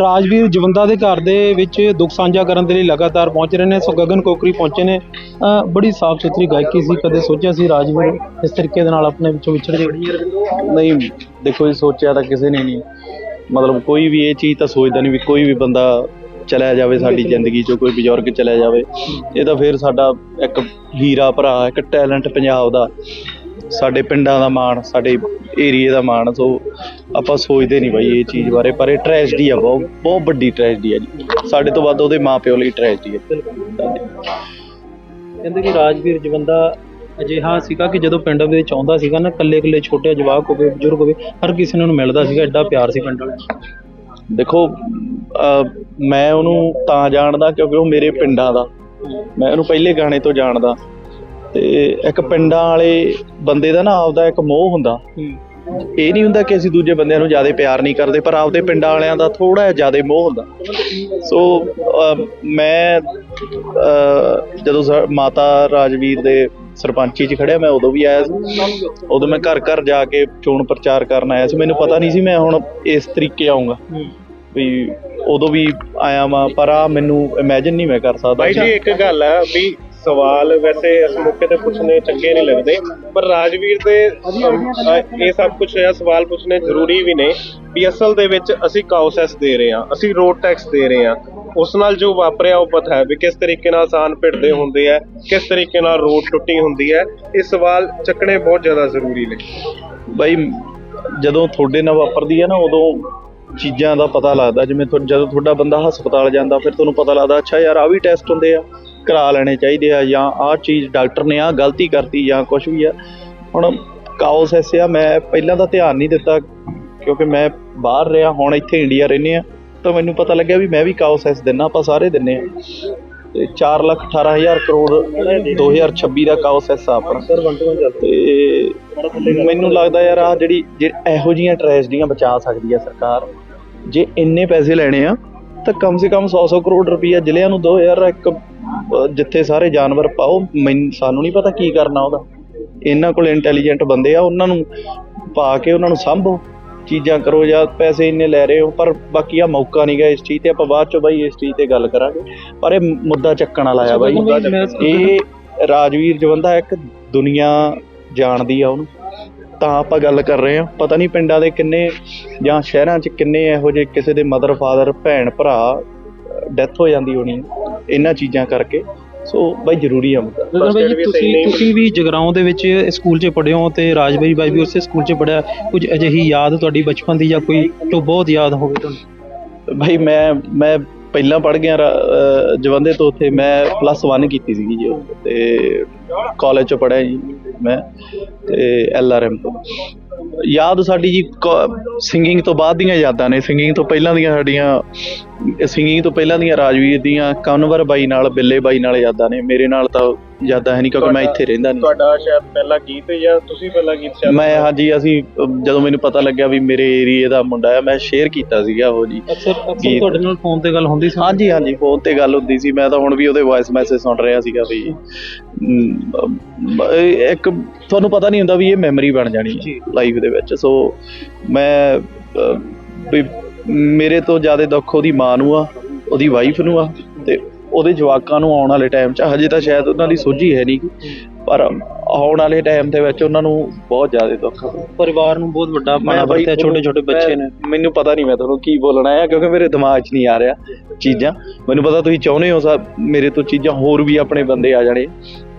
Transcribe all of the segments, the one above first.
ਰਾਜਵੀਰ ਜਵੰਦਾ ਦੇ ਘਰ ਦੇ ਵਿੱਚ ਦੁੱਖ ਸਾਂਝਾ ਕਰਨ ਦੇ ਲਈ ਲਗਾਤਾਰ ਪਹੁੰਚ ਰਹੇ ਨੇ। ਸੋ ਗਗਨ ਕੋਕਰੀ ਪਹੁੰਚੇ ਨੇ। ਬੜੀ ਸਾਫ਼ ਸੁਥਰੀ ਗਾਇਕੀ ਸੀ। ਕਦੇ ਸੋਚਿਆ ਸੀ ਰਾਜਵੀਰ ਇਸ ਤਰੀਕੇ ਦੇ ਨਾਲ ਆਪਣੇ ਵਿੱਚੋਂ ਵਿਛੜ ਜੇ ਨਹੀਂ, ਦੇਖੋ ਜੀ, ਸੋਚਿਆ ਤਾਂ ਕਿਸੇ ਨੇ ਨਹੀਂ। ਮਤਲਬ ਕੋਈ ਵੀ ਇਹ ਚੀਜ਼ ਤਾਂ ਸੋਚਦਾ ਨਹੀਂ ਵੀ ਕੋਈ ਵੀ ਬੰਦਾ ਚਲਿਆ ਜਾਵੇ ਸਾਡੀ ਜ਼ਿੰਦਗੀ ਚੋਂ, ਕੋਈ ਬਜ਼ੁਰਗ ਚਲਿਆ ਜਾਵੇ। ਇਹ ਤਾਂ ਫਿਰ ਸਾਡਾ ਇੱਕ ਹੀਰਾ ਭਰਾ, ਇੱਕ ਟੈਲੈਂਟ ਪੰਜਾਬ ਦਾ। ਸਾਡੇ ਪਿੰਡਾਂ ਦਾ ਮਾਣ ਸਾਡੇ ਏਰੀਏ ਦਾ ਮਾਣ ਸੋ ਆਪਾਂ ਸੋਚਦੇ ਨਹੀਂ ਬਾਈ ਇਹ ਚੀਜ਼ ਬਾਰੇ ਪਰ ਇਹ ਟ੍ਰੈਜਡੀ ਆ ਬਹੁਤ ਬਹੁਤ ਵੱਡੀ ਟ੍ਰੈਜਡੀ ਆ ਜੀ। ਸਾਡੇ ਤੋਂ ਵੱਧ ਉਹਦੇ ਮਾਪਿਓ ਲਈ ਟ੍ਰੈਜਡੀ ਆ। ਕਹਿੰਦੇ ਕਿ ਰਾਜਵੀਰ ਜਵੰਦਾ ਅਜਿਹਾ ਸੀਗਾ ਕਿ ਜਦੋਂ ਪਿੰਡ ਵਿੱਚ ਆਉਂਦਾ ਸੀਗਾ ਨਾ ਕੱਲੇ ਕੱਲੇ ਛੋਟੇ ਜਵਾਕ ਹੋਵੇ ਬਜ਼ੁਰਗ ਹੋਵੇ ਹਰ ਕਿਸੇ ਨੂੰ ਮਿਲਦਾ ਸੀਗਾ ਐਡਾ ਪਿਆਰ ਸੀ ਪਿੰਡ ਵਿੱਚ ਦੇਖੋ ਮੈਂ ਉਹਨੂੰ ਤਾਂ ਜਾਣਦਾ ਕਿਉਂਕਿ ਉਹ ਮੇਰੇ ਪਿੰਡਾਂ ਦਾ। ਮੈਂ ਉਹਨੂੰ ਪਹਿਲੇ ਗਾਣੇ ਤੋਂ ਜਾਣਦਾ। ਤੇ ਇੱਕ ਪਿੰਡਾਂ ਵਾਲੇ ਬੰਦੇ ਦਾ ਨਾ ਆਪਦਾ ਇੱਕ ਮੋਹ ਹੁੰਦਾ। ਇਹ ਨਹੀਂ ਹੁੰਦਾ ਕਿ ਅਸੀਂ ਦੂਜੇ ਬੰਦਿਆਂ ਨੂੰ ਜ਼ਿਆਦਾ ਪਿਆਰ ਨਹੀਂ ਕਰਦੇ ਪਰ ਆਪਦੇ ਪਿੰਡਾਂ ਵਾਲਿਆਂ ਦਾ ਥੋੜਾ ਜਿਹਾ ਜ਼ਿਆਦਾ ਮੋਹ ਹੁੰਦਾ। ਸੋ ਮੈਂ ਜਦੋਂ ਮਾਤਾ ਰਾਜਵੀਰ ਦੇ ਸਰਪੰਚੀ 'ਚ ਖੜਿਆ ਮੈਂ ਉਦੋਂ ਵੀ ਆਇਆ ਸੀ। ਉਦੋਂ ਮੈਂ ਘਰ ਘਰ ਜਾ ਕੇ ਚੋਣ ਪ੍ਰਚਾਰ ਕਰਨ ਆਇਆ ਸੀ। ਮੈਨੂੰ ਪਤਾ ਨਹੀਂ ਸੀ ਮੈਂ ਹੁਣ ਇਸ ਤਰੀਕੇ ਆਉਂਗਾ ਵੀ ਉਦੋਂ ਵੀ ਆਇਆ ਵਾਂ ਪਰ ਆ ਮੈਨੂੰ ਇਮੇਜਿਨ ਨਹੀਂ ਮੈਂ ਕਰ ਸਕਦਾ। ਬਾਈ ਜੀ ਇੱਕ ਗੱਲ ਹੈ ਵੀ ਸਵਾਲ ਵੈਸੇ ਇਸ ਮੌਕੇ ਤੇ ਪੁੱਛਣੇ ਚੰਗੇ ਨਹੀਂ ਲੱਗਦੇ ਪਰ ਰਾਜਵੀਰ ਦੇ ਅਮ, ਇਹ ਸਭ ਕੁਝ ਇਹ ਸਵਾਲ ਪੁੱਛਣੇ ਜ਼ਰੂਰੀ ਵੀ ਨੇ ਵੀ ਅਸਲ ਦੇ ਵਿੱਚ ਅਸੀਂ ਕਾਉਸੈਸ ਦੇ ਰਹੇ ਹਾਂ ਅਸੀਂ ਰੋਡ ਟੈਕਸ ਦੇ ਰਹੇ ਹਾਂ। ਉਸ ਨਾਲ ਜੋ ਵਾਪਰਿਆ ਉਹ ਪਤਾ ਹੈ ਵੀ ਕਿਸ ਤਰੀਕੇ ਨਾਲ ਆਸਾਨ ਭਿੜਦੇ ਹੁੰਦੇ ਆ ਕਿਸ ਤਰੀਕੇ ਨਾਲ ਰੋਡ ਟੁੱਟੀ ਹੁੰਦੀ ਹੈ ਇਹ ਸਵਾਲ ਚੱਕਣੇ ਬਹੁਤ ਜ਼ਿਆਦਾ ਜ਼ਰੂਰੀ ਨੇ। ਬਈ ਜਦੋਂ ਤੁਹਾਡੇ ਨਾਲ ਵਾਪਰਦੀ ਹੈ ਨਾ ਉਦੋਂ ਚੀਜ਼ਾਂ ਦਾ ਪਤਾ ਲੱਗਦਾ ਜਿਵੇਂ ਤੁਹਾ- ਜਦੋਂ ਤੁਹਾਡਾ ਬੰਦਾ ਹਸਪਤਾਲ ਜਾਂਦਾ ਫਿਰ ਤੁਹਾਨੂੰ ਪਤਾ ਲੱਗਦਾ ਅੱਛਾ ਯਾਰ ਆ ਵੀ ਟੈਸਟ ਹੁੰਦੇ ਆ। ਕਰਾ ਲੈਣੇ ਚਾਹੀਦੇ ਆ ਜਾਂ ਆਹ ਚੀਜ਼ ਡਾਕਟਰ ਨੇ ਆਹ ਗਲਤੀ ਕਰਤੀ ਜਾਂ ਕੁਝ ਵੀ ਆ। ਹੁਣ ਕਾਉਸ ਐਸੇ ਆ, ਮੈਂ ਪਹਿਲਾਂ ਤਾਂ ਧਿਆਨ ਨਹੀਂ ਦਿੱਤਾ ਕਿਉਂਕਿ ਮੈਂ ਬਾਹਰ ਰਿਹਾ, ਹੁਣ ਇੱਥੇ ਇੰਡੀਆ ਰਹਿੰਦੇ ਆ। ਤਾਂ ਮੈਨੂੰ ਪਤਾ ਲੱਗਿਆ ਵੀ ਮੈਂ ਵੀ ਕਾਉਸ ਐਸ ਦਿੰਨਾ ਆਪਾਂ ਸਾਰੇ ਦਿੰਨੇ ਆ। ਤੇ 4 ਲੱਖ 18 ਹਜ਼ਾਰ ਕਰੋੜ 2026 ਦਾ ਕਾਉਸ ਐਸ ਆ ਆਪਣਾ। ਤੇ ਮੈਨੂੰ ਲੱਗਦਾ ਯਾਰ ਆ ਜਿਹੜੀ ਜੇ ਇਹੋ ਜੀਆਂ ਟ੍ਰੈਜਡੀਆਂ ਬਚਾ ਸਕਦੀ ਆ ਸਰਕਾਰ, ਜੇ ਇੰਨੇ ਪੈਸੇ ਲੈਣੇ ਆ, ਤਾਂ ਕਮ ਸੇ ਕਮ 100-100 ਕਰੋੜ ਰੁਪਈਆ ਜ਼ਿਲ੍ਹਿਆਂ ਨੂੰ ਦੋ ਯਾਰ ਇੱਕ ਜਿੱਥੇ ਸਾਰੇ ਜਾਨਵਰ ਪਾਓ ਮੈਨ ਸਾਨੂੰ ਨਹੀਂ ਪਤਾ ਕੀ ਕਰਨਾ ਉਹਦਾ। ਇਹਨਾਂ ਕੋਲ ਇੰਟੈਲੀਜੈਂਟ ਬੰਦੇ ਆ ਉਹਨਾਂ ਨੂੰ ਪਾ ਕੇ ਉਹਨਾਂ ਨੂੰ ਸੰਭੋ। ਚੀਜ਼ਾਂ ਕਰੋ ਜਾਂ ਪੈਸੇ ਇੰਨੇ ਲੈ ਰਹੇ ਹੋ ਪਰ ਬਾਕੀ ਆ ਮੌਕਾ ਨਹੀਂ ਗਾ ਇਸ ਚੀਜ਼ ਤੇ ਆਪਾਂ ਬਾਅਦ ਚ ਬਾਈ ਇਸ ਚੀਜ਼ ਤੇ ਗੱਲ ਕਰਾਂਗੇ। ਪਰ ਇਹ ਮੁੱਦਾ ਚੱਕਣ ਵਾਲਾ ਆ ਬਾਈ। ਇਹ ਰਾਜਵੀਰ ਜਵੰਦਾ ਇੱਕ ਦੁਨੀਆ ਜਾਣਦੀ ਆ ਉਹਨੂੰ ਤਾਂ ਆਪਾਂ ਗੱਲ ਕਰ ਰਹੇ ਹਾਂ ਪਤਾ ਨਹੀਂ ਪਿੰਡਾਂ ਦੇ ਕਿੰਨੇ ਜਾਂ ਸ਼ਹਿਰਾਂ 'ਚ ਕਿੰਨੇ ਇਹੋ ਜਿਹੇ ਕਿਸੇ ਦੇ ਮਦਰ ਫਾਦਰ ਭੈਣ ਭਰਾ ਡੈਥ ਹੋ ਜਾਂਦੀ ਹੋਣੀ ਇਹਨਾਂ ਚੀਜ਼ਾਂ ਕਰਕੇ। ਸੋ ਬਾਈ ਜ਼ਰੂਰੀ ਆ ਮੁੱਦਾ ਬਾਈ ਜੀ ਤੁਸੀਂ ਤੁਸੀਂ ਵੀ ਜਗਰਾਉਂ ਦੇ ਵਿੱਚ ਸਕੂਲ 'ਚ ਪੜ੍ਹੇ ਹੋ ਤੇ ਰਾਜਬਾਈ ਬਾਈ ਵੀ ਉਸੇ ਸਕੂਲ 'ਚ ਪੜ੍ਹਿਆ। ਕੁਝ ਅਜਿਹੀ ਯਾਦ ਤੁਹਾਡੀ ਬਚਪਨ ਦੀ ਜਾਂ ਕੋਈ ਤੋਂ ਬਹੁਤ ਯਾਦ ਹੋਵੇ ਤੁਹਾਨੂੰ? ਭਾਈ ਮੈਂ ਮੈਂ ਪਹਿਲਾਂ ਪੜ ਗਿਆ ਜਵੰਦੇ ਤੋਂ ਉੱਥੇ। ਮੈਂ ਪਲੱਸ 1 ਕੀਤੀ ਸੀਗੀ ਜੀ ਤੇ ਕਾਲਜ ਚ ਪੜਿਆ ਜੀ ਮੈਂ। ਤੇ ਐਲ ਆਰ ਐਮ ਤੋਂ। ਯਾਦ ਸਾਡੀ ਜੀ ਸਿੰਗਿੰਗ ਤੋਂ ਬਾਅਦ ਦੀਆਂ ਯਾਦਾਂ ਨੇ ਸਿੰਗਿੰਗ ਤੋਂ ਪਹਿਲਾਂ ਦੀਆਂ ਸਾਡੀਆਂ ਸਿੰਗਿੰਗ ਤੋਂ ਪਹਿਲਾਂ ਦੀਆਂ ਰਾਜਵੀਰ ਦੀਆਂ, ਕਨਵਰ ਬਾਈ ਨਾਲ, ਬਿੱਲੇ ਬਾਈ ਨਾਲ ਯਾਦਾਂ ਨੇ, ਮੇਰੇ ਨਾਲ ਤਾਂ ਯਾਦਾਂ ਹੈ ਨਹੀਂ ਕਿਉਂਕਿ ਮੈਂ ਇੱਥੇ ਰਹਿੰਦਾ ਨਹੀਂ। ਤੁਹਾਡਾ ਸ਼ਾਇਦ ਪਹਿਲਾ ਗੀਤ ਜਾਂ ਤੁਸੀਂ ਪਹਿਲਾ ਗੀਤ ਸ਼ਾਇਦ ਮੈਂ ਹਾਂਜੀ ਅਸੀਂ ਜਦੋਂ ਮੈਨੂੰ ਪਤਾ ਲੱਗਿਆ ਵੀ ਮੇਰੇ ਏਰੀਏ ਦਾ ਮੁੰਡਾ ਹੈ ਮੈਂ ਸ਼ੇਅਰ ਕੀਤਾ ਸੀਗਾ ਉਹ ਜੀ। ਅਕਸਰ ਅਕਸਰ। ਤੁਹਾਡੇ ਨਾਲ ਫੋਨ ਤੇ ਗੱਲ ਹੁੰਦੀ ਸੀ? ਹਾਂਜੀ ਹਾਂਜੀ ਫੋਨ ਤੇ ਗੱਲ ਹੁੰਦੀ ਸੀ। ਮੈਂ ਤਾਂ ਹੁਣ ਵੀ ਉਹਦੇ ਵਾਇਸ ਮੈਸੇਜ ਸੁਣ ਰਿਹਾ ਸੀਗਾ ਵੀ ਇੱਕ ਤੁਹਾਨੂੰ ਪਤਾ ਨਹੀਂ ਹੁੰਦਾ ਵੀ ਇਹ ਮੈਮਰੀ ਬਣ ਜਾਣੀ। ਹੈ ਲਾਈਫ ਦੇ ਵਿੱਚ। ਸੋ ਮੈਂ ਵੀ ਮੇਰੇ ਤੋਂ ਜ਼ਿਆਦਾ ਦੁੱਖ ਉਹਦੀ ਮਾਂ ਨੂੰ ਆ ਉਹਦੀ ਵਾਈਫ ਨੂੰ ਆ ਤੇ ਉਹਦੇ ਜਵਾਕਾਂ ਨੂੰ ਆਉਣ ਵਾਲੇ ਟਾਈਮ 'ਚ ਹਜੇ ਤਾਂ ਸ਼ਾਇਦ ਉਹਨਾਂ ਦੀ ਸੋਝੀ ਹੈ ਨਹੀਂ ਪਰ ਆਉਣ ਵਾਲੇ ਟਾਈਮ ਦੇ ਵਿੱਚ ਉਹਨਾਂ ਨੂੰ ਬਹੁਤ ਜ਼ਿਆਦਾ ਦੁੱਖ ਪਰਿਵਾਰ ਨੂੰ ਬਹੁਤ ਵੱਡਾ ਪਾਣਾ ਵਰਤਿਆ ਛੋਟੇ ਛੋਟੇ ਬੱਚੇ ਨੇ। ਮੈਨੂੰ ਪਤਾ ਨਹੀਂ ਮੈਂ ਤੁਹਾਨੂੰ ਕੀ ਬੋਲਣਾ ਹੈ ਕਿਉਂਕਿ ਮੇਰੇ ਦਿਮਾਗ 'ਚ ਨਹੀਂ ਆ ਰਿਹਾ ਚੀਜ਼ਾਂ। ਮੈਨੂੰ ਪਤਾ ਤੁਸੀਂ ਚਾਹੁੰਦੇ ਹੋ ਸਾ ਮੇਰੇ ਤੋਂ ਚੀਜ਼ਾਂ ਹੋਰ ਵੀ ਆਪਣੇ ਬੰਦੇ ਆ ਜਾਣੇ।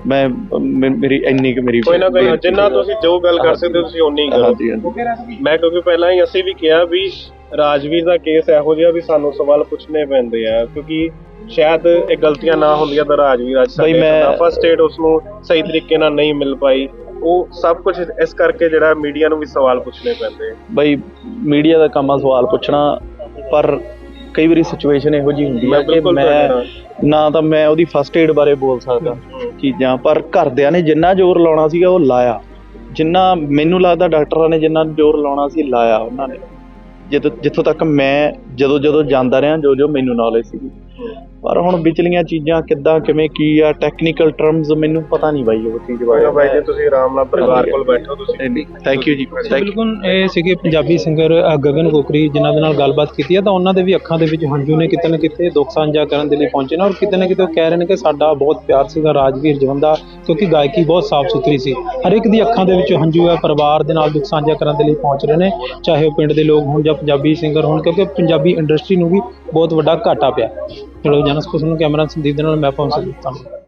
ਮੈਂ ਮੇ- ਮੇਰੀ ਇੰਨੀ ਕੁ ਮੇਰੀ ਕੋਈ ਨਾ ਕੋਈ ਬੇਨਤੀ ਜਿੰਨਾ ਹੈ। ਤੁਸੀਂ ਜੋ ਗੱਲ ਕਰ ਸਕਦੇ ਹੋ ਤੁਸੀਂ ਓਨੀ ਹੀ ਕਰੋ। ਹਾਂਜੀ ਹਾਂਜੀ। ਮੈਂ ਕਿਉਂਕਿ ਪਹਿਲਾਂ ਹੀ ਅਸੀਂ ਵੀ ਕਿਹਾ ਵੀ ਰਾਜਵੀਰ ਦਾ ਕੇਸ ਇਹੋ ਜਿਹਾ ਵੀ ਸਾਨੂੰ ਸਵਾਲ ਪੁੱਛਣੇ ਪੈਂਦੇ ਆ ਕਿਉਂਕਿ ਸ਼ਾਇਦ ਇਹ ਗਲਤੀਆਂ ਨਾ ਹੁੰਦੀਆਂ ਤਾਂ ਰਾਜਵੀਰ ਅੱਜ ਬਈ ਮੈਂ- ਫਸਟ ਏਡ ਉਸ ਨੂੰ ਸਹੀ ਤਰੀਕੇ ਨਾਲ ਨਹੀਂ ਮਿਲ ਪਾਈ। ਉਹ ਸਭ ਕੁਝ ਇਸ ਕਰਕੇ ਜਿਹੜਾ ਮੀਡੀਆ ਨੂੰ ਵੀ ਸਵਾਲ ਪੁੱਛਣੇ ਪੈਂਦੇ ਆ। ਬਈ ਮੀਡੀਆ ਦਾ ਕੰਮ ਆ ਸਵਾਲ ਪੁੱਛਣਾ ਪਰ ਕਈ ਵਾਰੀ ਸਿਚੁਏਸ਼ਨ ਇਹੋ ਜੀ ਹੁੰਦੀ ਮੈਂ ਆ ਕਿ ਬਿਲਕੁਲ ਤੁਹਾਡੇ ਮੈਂ ਨਾਲ। ਨਾ ਤਾਂ ਮੈਂ ਉਹਦੀ ਫਸਟ ਏਡ ਬਾਰੇ ਬੋਲ ਸਕਦਾ। ਚੀਜ਼ਾਂ, ਪਰ ਘਰਦਿਆਂ ਨੇ ਜਿੰਨਾ ਜ਼ੋਰ ਲਾਉਣਾ ਸੀਗਾ, ਉਹ ਲਾਇਆ। ਜਿੰਨਾ ਮੈਨੂੰ ਲੱਗਦਾ ਡਾਕਟਰਾਂ ਨੇ ਜਿੰਨਾ ਜ਼ੋਰ ਲਾਉਣਾ ਸੀ, ਲਾਇਆ ਉਹਨਾਂ ਨੇ। ਜਿੱਥੋਂ ਜਿੱਥੋਂ ਤੱਕ ਮੈਂ ਜਦੋਂ ਜਦੋਂ ਜਾਂਦਾ ਰਿਹਾ ਜੋ ਜੋ ਮੈਨੂੰ ਨੌਲੇਜ ਸੀ ਪਰ ਹੁਣ ਵਿਚਲੀਆਂ ਚੀਜ਼ਾਂ ਕਿੱਦਾਂ ਕਿਵੇਂ ਕੀ ਆ ਟੈਕਨੀਕਲ ਟਰਮਸ ਮੈਨੂੰ ਪਤਾ ਨਹੀਂ ਬਾਈ ਉਹ ਚੀਜ਼ ਬਾਰੇ ਬਾਈ ਜੀ ਤੁਸੀਂ ਆਰਾਮ ਨਾਲ ਪਰਿਵਾਰ ਕੋਲ ਬੈਠੋ ਤੁਸੀਂ। ਥੈਂਕ ਯੂ ਜੀ ਥੈਂਕ ਯੂ ਬਿਲਕੁਲ ਇਹ ਸੀਗੇ ਪੰਜਾਬੀ ਸਿੰਗਰ ਗਗਨ ਕੋਕਰੀ ਜਿਨ੍ਹਾਂ ਦੇ ਨਾਲ ਗੱਲਬਾਤ ਕੀਤੀ ਹੈ ਤਾਂ ਉਹਨਾਂ ਦੇ ਵੀ ਅੱਖਾਂ ਦੇ ਵਿੱਚ ਹੰਝੂ ਨੇ ਕਿਤੇ ਨਾ ਕਿਤੇ ਦੁੱਖ ਸਾਂਝਾ ਕਰਨ ਦੇ ਲਈ ਪਹੁੰਚੇ ਨੇ ਔਰ ਕਿਤੇ ਨਾ ਕਿਤੇ ਉਹ ਕਹਿ ਰਹੇ ਨੇ ਕਿ ਸਾਡਾ ਬਹੁਤ ਪਿਆਰ ਸੀਗਾ ਰਾਜਵੀਰ ਜਵੰਦਾ ਕਿਉਂਕਿ ਗਾਇਕੀ ਬਹੁਤ ਸਾਫ਼ ਸੁਥਰੀ ਸੀ। ਹਰ ਇੱਕ ਦੀ ਅੱਖਾਂ ਦੇ ਵਿੱਚ ਹੰਝੂ ਹੈ ਪਰਿਵਾਰ ਦੇ ਨਾਲ ਦੁੱਖ ਸਾਂਝਾ ਕਰਨ ਦੇ ਲਈ ਪਹੁੰਚ ਰਹੇ ਨੇ ਚਾਹੇ ਉਹ ਪਿੰਡ ਦੇ ਲੋਕ ਹੋਣ ਜਾਂ ਪੰਜਾਬੀ ਸਿੰਗਰ ਹੋਣ ਕਿਉਂਕਿ ਪੰਜਾਬੀ ਇੰਡਸਟਰੀ ਨੂੰ ਵੀ ਬਹੁਤ ਵੱਡਾ ਘਾਟਾ ਪਿਆ। ਚਲੋ ਜਨਸ ਕੁਸਨ ਕੈਮਰਾ ਸੰਦੀਪ ਦੇ ਨਾਲ ਮੈਂ ਪਹੁੰਚ ਸਕਦਾ।